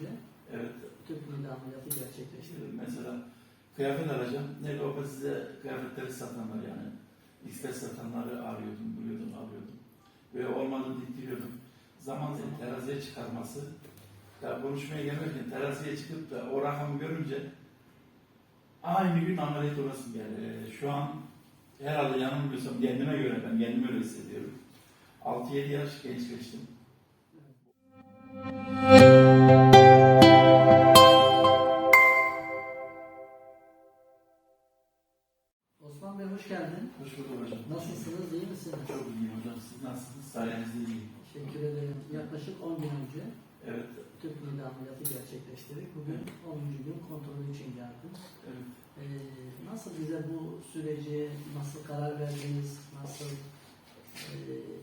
önce Evet. mide ameliyatı gerçekleştirdik. Mesela kıyafet alacağım. Ne o size kıyafetleri satanlar yani. İster satanları arıyordum, buluyordum, alıyordum. Ve olmadı diktiriyordum. Zaman zaman teraziye çıkarması. Ya konuşmaya gelirken teraziye çıkıp da o rakamı görünce aynı gün ameliyat orası geldi. Ee, Şu an herhalde yanılmıyorsam kendime göre ben kendimi öyle hissediyorum. 6-7 yaş gençleştim. Nasılsınız? Çok iyiyim hocam. Siz nasılsınız? Sayenizde iyiyim. Teşekkür ederim. Yaklaşık 10 gün önce Evet. tüp mide ameliyatı gerçekleştirdik. Bugün 10. gün kontrolü için geldim. evet. Ee, nasıl bize bu süreci, nasıl karar verdiniz, nasıl... Ee,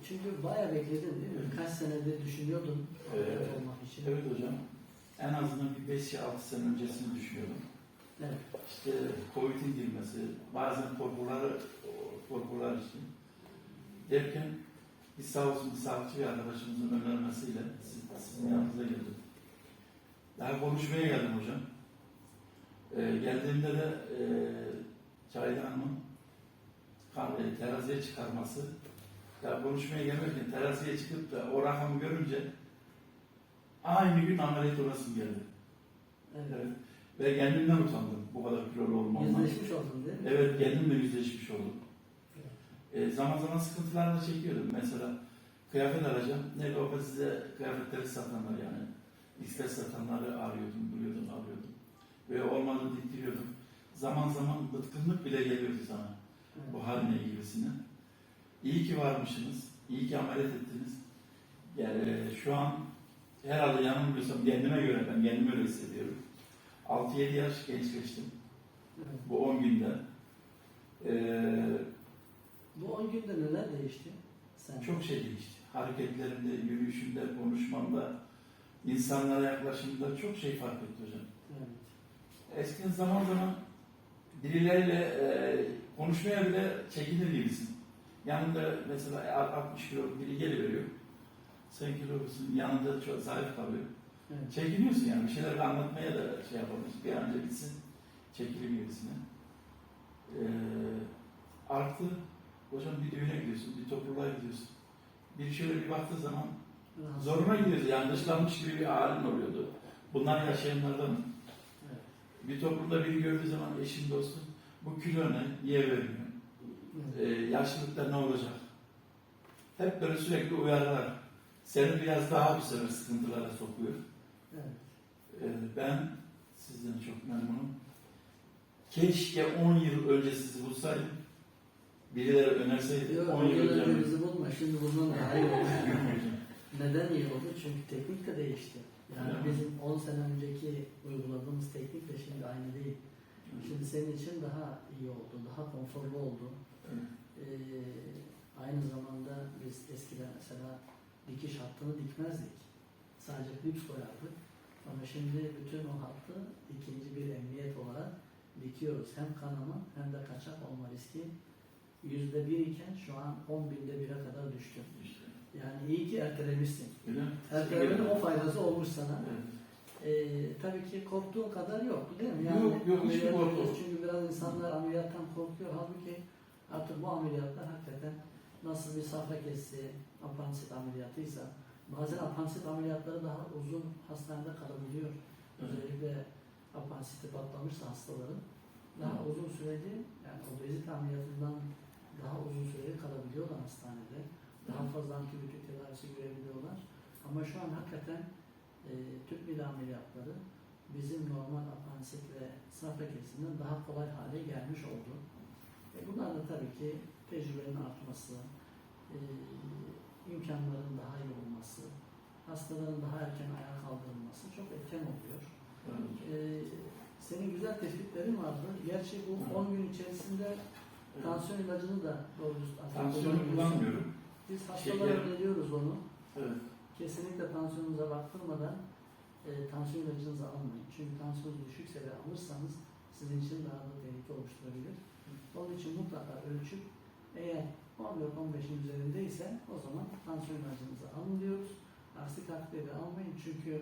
çünkü bayağı bekledin değil mi? Evet. Kaç senedir düşünüyordun ameliyat Evet. olmak için. Evet hocam. En azından bir 5-6 sene öncesini düşünüyordum. Evet. İşte Covid'in girmesi, bazen korkuları, korkular için. Derken bir sağ olsun bir sağlıkçı bir arkadaşımızın önermesiyle siz, sizin yanınıza geldim. Daha konuşmaya geldim hocam. Ee, geldiğimde de e, Cahide Hanım'ın e, teraziye çıkarması, ya konuşmaya gelirken teraziye çıkıp da o rakamı görünce aynı gün ameliyat orası geldi. evet. Evet. Ve kendimden utandım bu kadar kilolu olmamdan. Yüzleşmiş oldun değil mi? Evet kendimle yüzleşmiş oldum. E, zaman zaman sıkıntılarla çekiyordum. Mesela kıyafet alacağım. Ne o size kıyafetleri satanlar yani. İster satanları arıyordum, buluyordum, alıyordum. Ve olmadı diktiriyordum. Zaman zaman bıtkınlık bile geliyordu sana. Evet. Bu haline gibisine. İyi ki varmışsınız. İyi ki ameliyat ettiniz. Yani e, şu an herhalde yanılmıyorsam kendime göre ben kendimi öyle hissediyorum. 6-7 yaş gençleştim Evet. bu 10 günde. Ee, 10 günde neler değişti? Sen çok şey değişti. Hareketlerimde, yürüyüşümde, konuşmamda, insanlara yaklaşımda çok şey fark etti hocam. Evet. Eskiden zaman zaman birileriyle e, konuşmaya bile çekinir gibisin. Yanında mesela 60 kilo biri geliveriyor. Sen kilosun yanında çok zayıf kalıyor. Evet. Çekiniyorsun yani bir şeyler anlatmaya da şey yapamıyorsun. Bir an önce bitsin çekilir gibisine. Ee, artı hocam bir düğüne gidiyorsun, bir topluluğa gidiyorsun. Bir şöyle bir baktığı zaman zoruna gidiyorsun. Yani dışlanmış gibi bir halin oluyordu. Bunlar yaşayanlardan. Evet. Bir toplumda biri gördüğü zaman eşin dostum bu kilo ne? Niye vermiyor? Ee, Evet. yaşlılıkta ne olacak? Hep böyle sürekli uyarılar. Seni biraz daha bu sefer sıkıntılara sokuyor. Evet. Ee, ben sizden çok memnunum. Keşke 10 yıl önce sizi bulsaydım. Birileri önerseydi Yok, 10 yıl önce bizi bulma. Şimdi bulman daha iyi olur. Neden iyi oldu? Çünkü teknik de değişti. Yani Öyle mi? bizim 10 sene önceki uyguladığımız teknik de şimdi aynı değil. Şimdi senin için daha iyi oldu, daha konforlu oldu. Ee, aynı zamanda biz eskiden mesela dikiş hattını dikmezdik. Sadece klips koyardık. Ama şimdi bütün o hattı ikinci bir emniyet olarak dikiyoruz. Hem kanama hem de kaçak olma riski yüzde bir iken şu an on binde bire kadar düştü. Yani iyi ki ertelemişsin. Ertelemenin o faydası olmuş sana. Evet. Ee, tabii ki korktuğun kadar yok değil mi? Yok, yok, hiç ediyoruz. Çünkü biraz insanlar ameliyattan korkuyor. Halbuki artık bu ameliyatlar hakikaten nasıl bir safra kesi, apandisit ameliyatıysa bazen apandisit ameliyatları daha uzun hastanede kalabiliyor. Özellikle apansiti patlamışsa hastaların daha uzun süreli yani obezite ameliyatından daha uzun süreli kalabiliyorlar hastanede. Daha fazla antibiyotik tedavisi görebiliyorlar. Ama şu an hakikaten e, tüp mide ameliyatları bizim normal apandisit ve safra kesiminden daha kolay hale gelmiş oldu. E, bunlar da tabii ki tecrübenin artması, e, imkanların daha iyi olması, hastaların daha erken ayağa kaldırılması çok etken oluyor. Evet. Ee, senin güzel tespitlerin vardı. Gerçi bu Hı. 10 gün içerisinde tansiyon ilacını da doğru Tansiyonu kullanmıyorum. Biz hastalara Şeker- öneriyoruz onu. Evet. Kesinlikle tansiyonunuza baktırmadan e, tansiyon ilacınızı almayın. Çünkü tansiyonunuz düşükse ve alırsanız sizin için daha da tehlike oluşturabilir. Onun için mutlaka ölçüp eğer 14-15'in üzerindeyse o zaman tansiyon ilacınızı alın diyoruz. Aksi takdirde almayın çünkü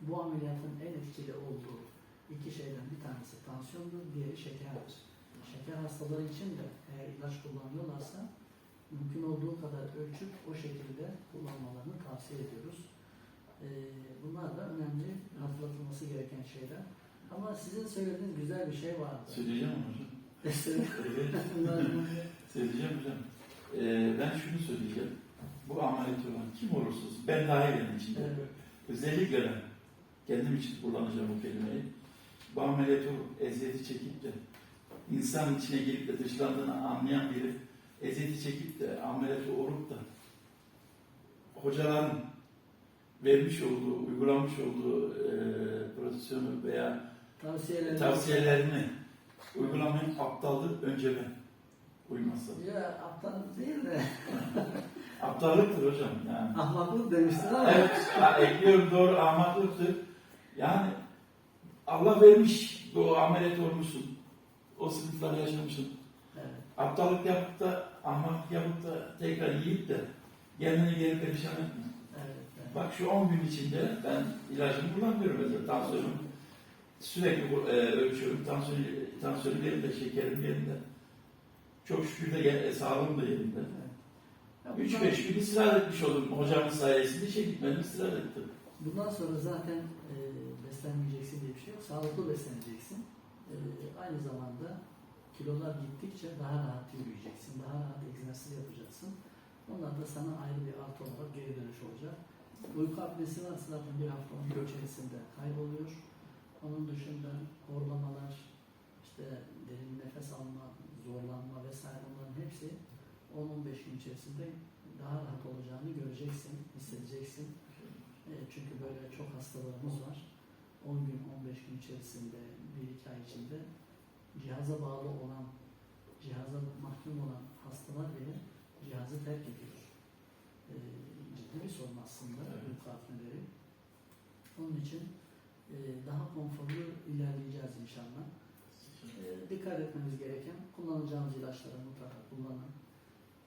Bu ameliyatın en etkili olduğu iki şeyden bir tanesi tansiyondur, diğeri şekerdir. Şeker hastaları için de eğer ilaç kullanıyorlarsa mümkün olduğu kadar ölçüp o şekilde kullanmalarını tavsiye ediyoruz. Ee, bunlar da önemli hatırlatılması gereken şeyler. Ama sizin söylediğiniz güzel bir şey vardı. Söyleyeceğim hocam? Söyleyeceğim hocam. Ee, ben şunu söyleyeceğim. Bu ameliyat olan kim olursa olsun, ben dahil benim için. Evet. Özellikle ben kendim için kullanacağım bu kelimeyi. Bu ameliyatı eziyeti çekip de insan içine girip de dışlandığını anlayan biri eziyeti çekip de ameliyatı olup da hocaların vermiş olduğu, uygulamış olduğu e, pozisyonu veya Tavsiyeleriniz. tavsiyelerini uygulamayın aptallık önce ben uymazsam. Ya aptal değil de Aptallıktır hocam yani. ahmaklık demiştin ama. Evet, ekliyorum doğru ahmaklıktır. Yani Allah vermiş bu ameliyat olmuşsun. O sıkıntıları yaşamışsın. Evet. Aptallık yapıp da ahmaklık yapıp da tekrar yiyip de kendini geri perişan etme. Evet. evet. Bak şu 10 gün içinde ben ilacımı kullanmıyorum mesela tansiyonum sürekli e, ölçüyorum. Tansiyon, tansiyonum yerinde, şekerim yerinde. Çok şükür de e, sağlığım da yerinde. Bundan- 3-5 gün istirahat etmiş oldum. Hocamın sayesinde işe gitmedim, istirahat ettim. Bundan sonra zaten e, beslenmeyeceksin diye bir şey yok. Sağlıklı besleneceksin. E, aynı zamanda kilolar gittikçe daha rahat yürüyeceksin. Daha rahat egzersiz yapacaksın. Onlar da sana ayrı bir artı olarak geri dönüş olacak. Uyku apnesi varsa zaten bir hafta 10 gün içerisinde kayboluyor. Onun dışında horlamalar, işte derin nefes alma, zorlanma vesaire bunların hepsi 10-15 gün içerisinde daha rahat olacağını göreceksin, hissedeceksin. E, çünkü böyle çok hastalarımız var. 10 gün, 15 gün içerisinde, 1-2 ay içinde cihaza bağlı olan, cihaza mahkum olan hastalar bile cihazı terk ediyor. E, ciddi bir sorun aslında Evet. uyku apneleri. Onun için e, daha konforlu ilerleyeceğiz inşallah. E, dikkat etmemiz gereken kullanacağımız ilaçları mutlaka kullanın.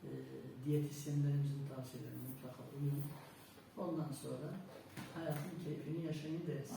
E, diyetisyenlerimizin tavsiyelerine mutlaka uyun. Ondan sonra hayatın keyfini yaşayın deriz.